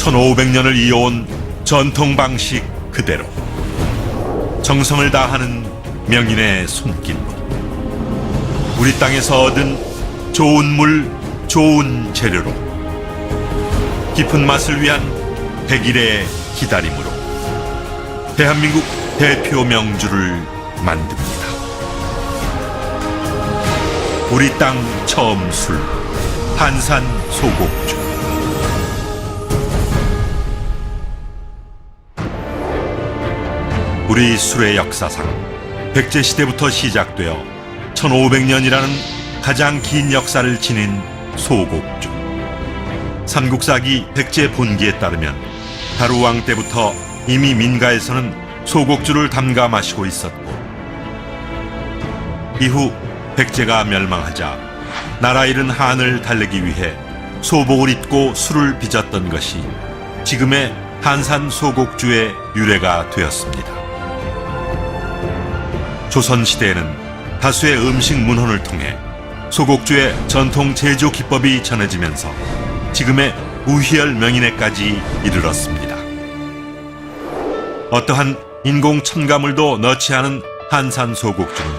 1500년을 이어온 전통 방식 그대로 정성을 다하는 명인의 손길로 우리 땅에서 얻은 좋은 물, 좋은 재료로 깊은 맛을 위한 백일의 기다림으로 대한민국 대표 명주를 만듭니다. 우리 땅 처음 술 한산 소곡주 우리 술의 역사상 백제 시대부터 시작되어 1500년이라는 가장 긴 역사를 지닌 소곡주 삼국사기 백제 본기에 따르면 다루왕 때부터 이미 민가에서는 소곡주를 담가 마시고 있었고 이후 백제가 멸망하자 나라 잃은 한을 달래기 위해 소복을 입고 술을 빚었던 것이 지금의 한산 소곡주의 유래가 되었습니다. 조선 시대에는 다수의 음식 문헌을 통해 소곡주의 전통 제조 기법이 전해지면서 지금의 우희열 명인에까지 이르렀습니다. 어떠한 인공 첨가물도 넣지 않은 한산 소곡주는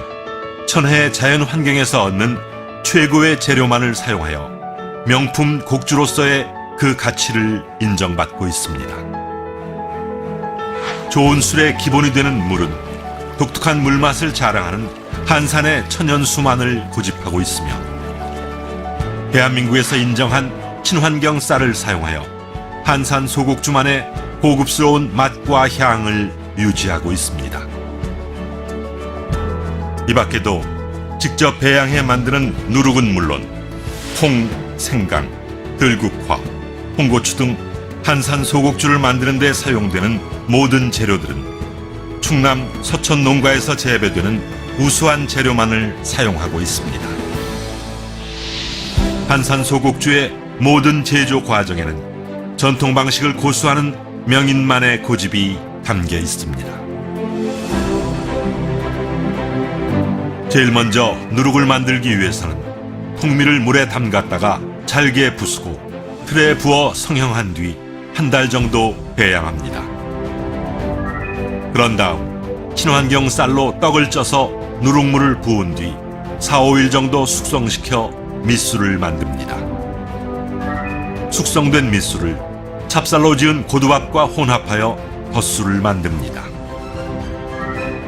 천혜의 자연 환경에서 얻는 최고의 재료만을 사용하여 명품 곡주로서의 그 가치를 인정받고 있습니다. 좋은 술의 기본이 되는 물은 독특한 물맛을 자랑하는 한산의 천연수만을 고집하고 있으며 대한민국에서 인정한 친환경 쌀을 사용하여 한산 소곡주만의 고급스러운 맛과 향을 유지하고 있습니다. 이 밖에도 직접 배양해 만드는 누룩은 물론 홍, 생강, 들국화, 홍고추 등 한산 소곡주를 만드는 데 사용되는 모든 재료들은 충남 서천 농가에서 재배되는 우수한 재료만을 사용하고 있습니다. 한산 소곡주의 모든 제조 과정에는 전통 방식을 고수하는 명인만의 고집이 담겨 있습니다. 제일 먼저 누룩을 만들기 위해서는 통밀을 물에 담갔다가 잘게 부수고 틀에 부어 성형한 뒤 한 달 정도 배양합니다. 그런 다음 친환경 쌀로 떡을 쪄서 누룩물을 부은 뒤 4, 5일 정도 숙성시켜 밑술을 만듭니다. 숙성된 밑술을 찹쌀로 지은 고두밥과 혼합하여 덧술을 만듭니다.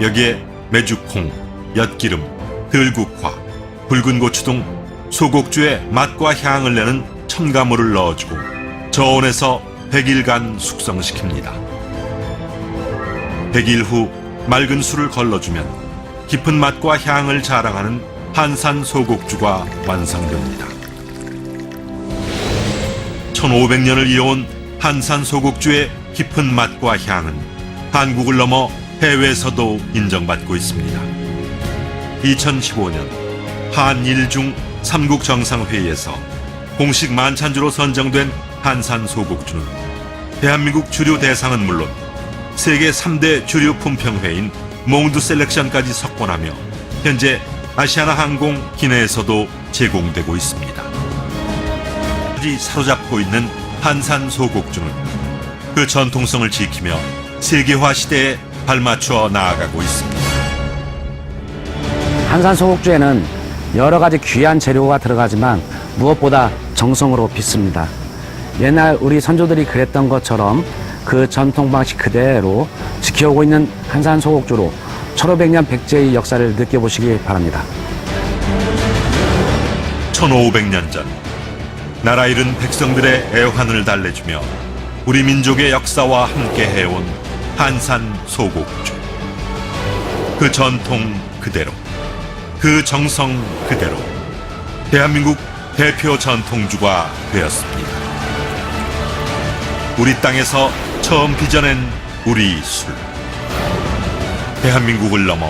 여기에 메주콩, 엿기름, 들국화, 붉은 고추 등 소곡주의 맛과 향을 내는 첨가물을 넣어주고 저온에서 100일간 숙성시킵니다. 100일 후 맑은 술을 걸러주면 깊은 맛과 향을 자랑하는 한산 소곡주가 완성됩니다. 1500년을 이어온 한산 소곡주의 깊은 맛과 향은 한국을 넘어 해외에서도 인정받고 있습니다. 2015년 한일중 삼국 정상회의에서 공식 만찬주로 선정된 한산 소곡주는 대한민국 주류 대상은 물론 세계 3대 주류 품평회인 몽드 셀렉션까지 석권하며 현재 아시아나 항공 기내에서도 제공되고 있습니다. 이 사로잡고 있는 한산 소곡주는 그 전통성을 지키며 세계화 시대에 발맞추어 나아가고 있습니다. 한산 소곡주에는 여러 가지 귀한 재료가 들어가지만 무엇보다 정성으로 빚습니다. 옛날 우리 선조들이 그랬던 것처럼 그 전통 방식 그대로 지켜오고 있는 한산 소곡주로 1500년 백제의 역사를 느껴보시기 바랍니다. 1500년 전 나라 잃은 백성들의 애환을 달래주며 우리 민족의 역사와 함께 해온 한산 소곡주 그 전통 그대로 그 정성 그대로 대한민국 대표 전통주가 되었습니다. 우리 땅에서 처음 빚어낸 우리 술 대한민국을 넘어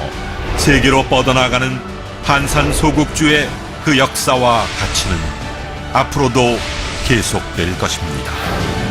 세계로 뻗어나가는 한산 소곡주의 그 역사와 가치는 앞으로도 계속될 것입니다.